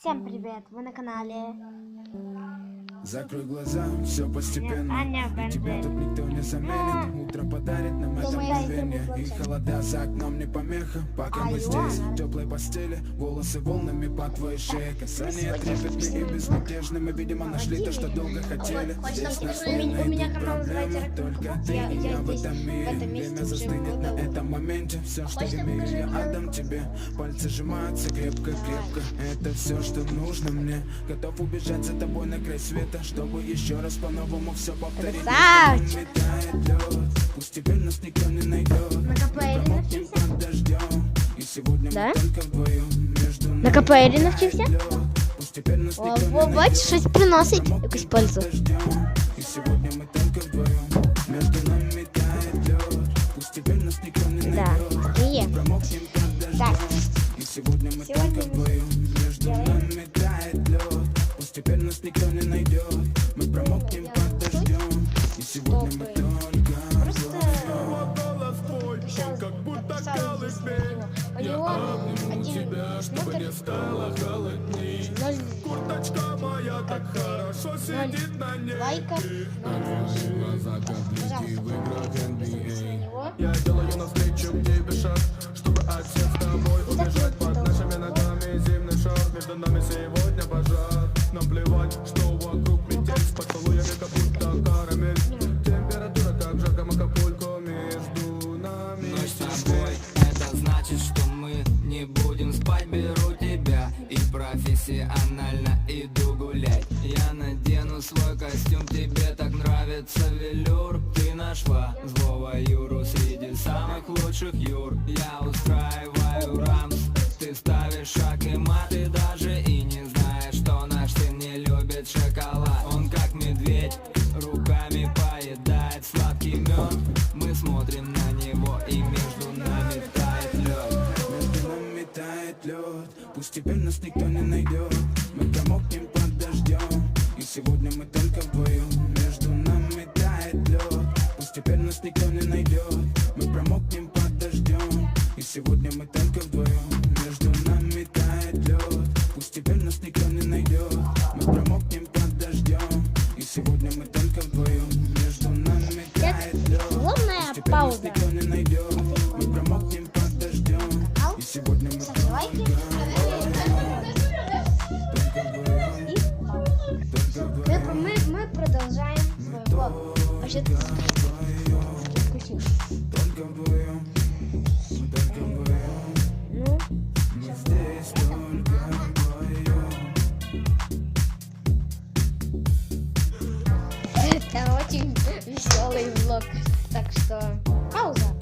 Всем привет! Вы на канале. Закрой глаза, все постепенно. Аня тебя тут никто не заменит Утро подарит нам это мгновение. И холода за окном не помеха Пока мы здесь, в теплой постели. Волосы волнами по твоей шее Касания трепетные и безнадежны Мы, видимо, нашли то, что долго хотели. Здесь нас меня найдут проблемы. Только ты и я в этом мире Время застынет. На этом моменте Все, что имею, я отдам тебе. Пальцы сжимаются крепко-крепко Это все, что нужно мне. Готов убежать за тобой на край света Чтобы еще раз по-новому все повторить. Красавчик! Теперь нас никто не найдет. На КПР Промокнем навчився? под дождем И сегодня Да? мы только вдвоем Между На теперь нас О, никто не о, найдет бачиш, щось приносить якусь пользу. И сегодня мы только вдвоем Между нами тает лед Пусть теперь нас никто не Да, найдет. Промокнем под дождем Так. И сегодня мы Сегодня только вдвоем Между нами тает лед Пусть теперь нас никто не найдет Мы промокнем под дождем И сегодня мы только вдвоем голос твой, он как будто колыбель У него один тебя, чтобы не стало холодней. Курточка моя так хорошо сидит на ней. Лайка, Глаза как блики в играх NBA. Я делаю навстречу тебе шаг Чтобы отсесть с тобой Убежать. под нашими ногами Зимний шар, между нами сегодня пожар. Нам плевать, что значит, что мы не будем спать. Беру тебя и профессионально иду гулять. Я надену свой костюм, тебе так нравится велюр. Ты нашла злого Юру среди самых лучших Юр тает лед Пусть теперь нас никто не найдет Мы промокнем под дождем И сегодня мы только вдвоем Между нами тает лед Пусть теперь нас никто не найдет Мы промокнем под дождем И сегодня мы только вдвоем Между нами тает лед Пусть теперь нас никто не найдет Мы промокнем под дождем И сегодня мы только Ну, вдвоем. это очень веселый влог. Так что, пауза.